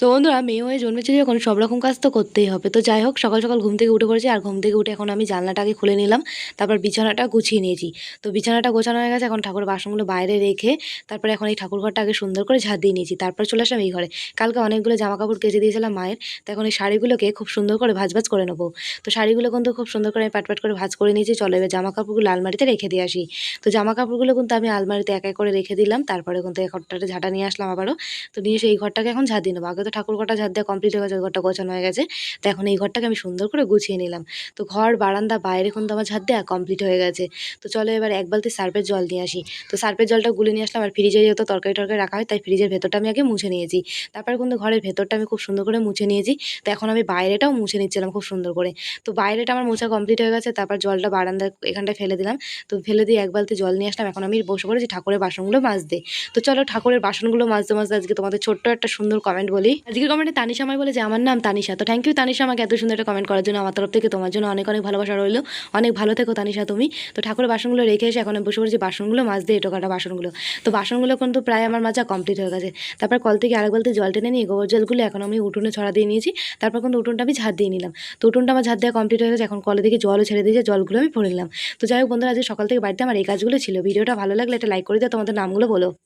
তো বন্ধুরা, মেয়ে হয়ে জন্মেছে যখন সব রকম কাজ তো করতেই হবে। তো যাই হোক, সকাল সকাল ঘুম থেকে উঠে পড়েছি আর ঘুম থেকে উঠে এখন আমি জানলাটাকে খুলে নিলাম, তারপর বিছানাটা গুছিয়ে নিয়েছি। তো বিছানাটা গোছানো হয়ে গেছে, এখন ঠাকুর বাসনগুলো বাইরে রেখে তারপরে এখন এই ঠাকুর ঘরটা আগে সুন্দর করে ঝাঁট দিয়ে নিয়েছি। তারপর চলে আসলাম এই ঘরে। কালকে অনেকগুলো জামা কাপড় কেচে দিয়েছিলাম মায়ের, তো এখন এই শাড়িগুলোকে খুব সুন্দর করে ভাজ ভাজ করে নেব। তো শাড়িগুলো কিন্তু খুব সুন্দর করে পাট পাট করে ভাজ করে নিয়েছি, চলো এবার জামা কাপড়গুলো আলমারিতে রেখে দিয়ে আসি। তো জামা কাপড়গুলো কিন্তু আমি আলমারিতে এক এক করে রেখে দিলাম, তারপরে কিন্তু এই ঘরটাতে ঝাঁটা নিয়ে আসলাম আবারও। তো নিয়ে সেই ঘরটাকে এখন ঝাঁট দিয়ে নেব। আগে তো ঠাকুর ঘরটা ঝাঁট দেওয়া কমপ্লিট হয়ে গেছে ঘরটা গোছানো হয়ে গেছে। তো এখন এই ঘরটাকে আমি সুন্দর করে গুছিয়ে নিলাম। তো ঘর, বারান্দা, বাইরে এখন তো আমার ঝাঁট দেওয়া কমপ্লিট হয়ে গেছে। তো চলো এবার এক বালতি সার্ফের জল নিয়ে আসি। তো সার্ফের জলটা গুলে নিয়ে আসলাম আর ফ্রিজে যেহেতু তরকারি টরকারি রাখা হয়, তাই ফ্রিজের ভেতরটা আমি আগে মুছে নিয়েছি। তারপরে কিন্তু ঘরের ভেতরটা আমি খুব সুন্দর করে মুছে নিয়েছি। তো এখন আমি বাইরেটাও মুছে নিচ্ছিলাম খুব সুন্দর করে। তো বাইরেটা আমার মোছা কমপ্লিট হয়ে গেছে, তারপর জলটা বারান্দা এখানটায় ফেলে দিলাম। তো ফেলে দিয়ে এক বালতি জল নিয়ে আসলাম। এখন আমি বসে পড়েছি ঠাকুরের বাসনগুলো মাজতে। তো চলো ঠাকুরের বাসনগুলো মাজতে মাজতে আজকে তোমাদের ছোট্ট একটা সুন্দর কমেন্ট বলি। আজকে কমেন্টে তানিশা আমায় বলে যে, আমার নাম তানিশা। তো থ্যাংক ইউ তানিশা আমাকে এত সুন্দর একটা কমেন্ট করার জন্য আমার তরফ থেকে। তোমার জন্য অনেক অনেক ভালোবাসা রইল। অনেক ভালো থেকো তানিশা তুমি। তো ঠাকুরের বাসনগুলো রেখে এসে এখন বসে পড়েছি বাসনগুলো মাজতে এটো কাটা বাসনগুলো। তো বাসনগুলো কিন্তু প্রায় আমার মাজা কমপ্লিট হয়ে গেছে। তারপর কল থেকে আরেক বলতে জল টেনে নিয়ে গোবর জলগুলো এখন আমি উঠোনে ছড়া দিয়ে নিয়েছি। তারপর কিন্তু উঠোনটা আমি ঝাঁট দিয়ে নিলাম। তো উঠোনটা আমার ঝাঁট দেওয়া কমপ্লিট হয়ে গেছে। এখন কলে থেকে জলও ছেড়ে দিয়েছে জলগুলো আমি ভরে নিলাম। তো যাই হোক বন্ধুরা, আজকে সকাল থেকে বাড়িতে আমার এই কাজগুলো ছিল। ভিডিওটা ভালো লাগলে একটা লাইক করে দিও। তোমাদের নামগুলো বলো।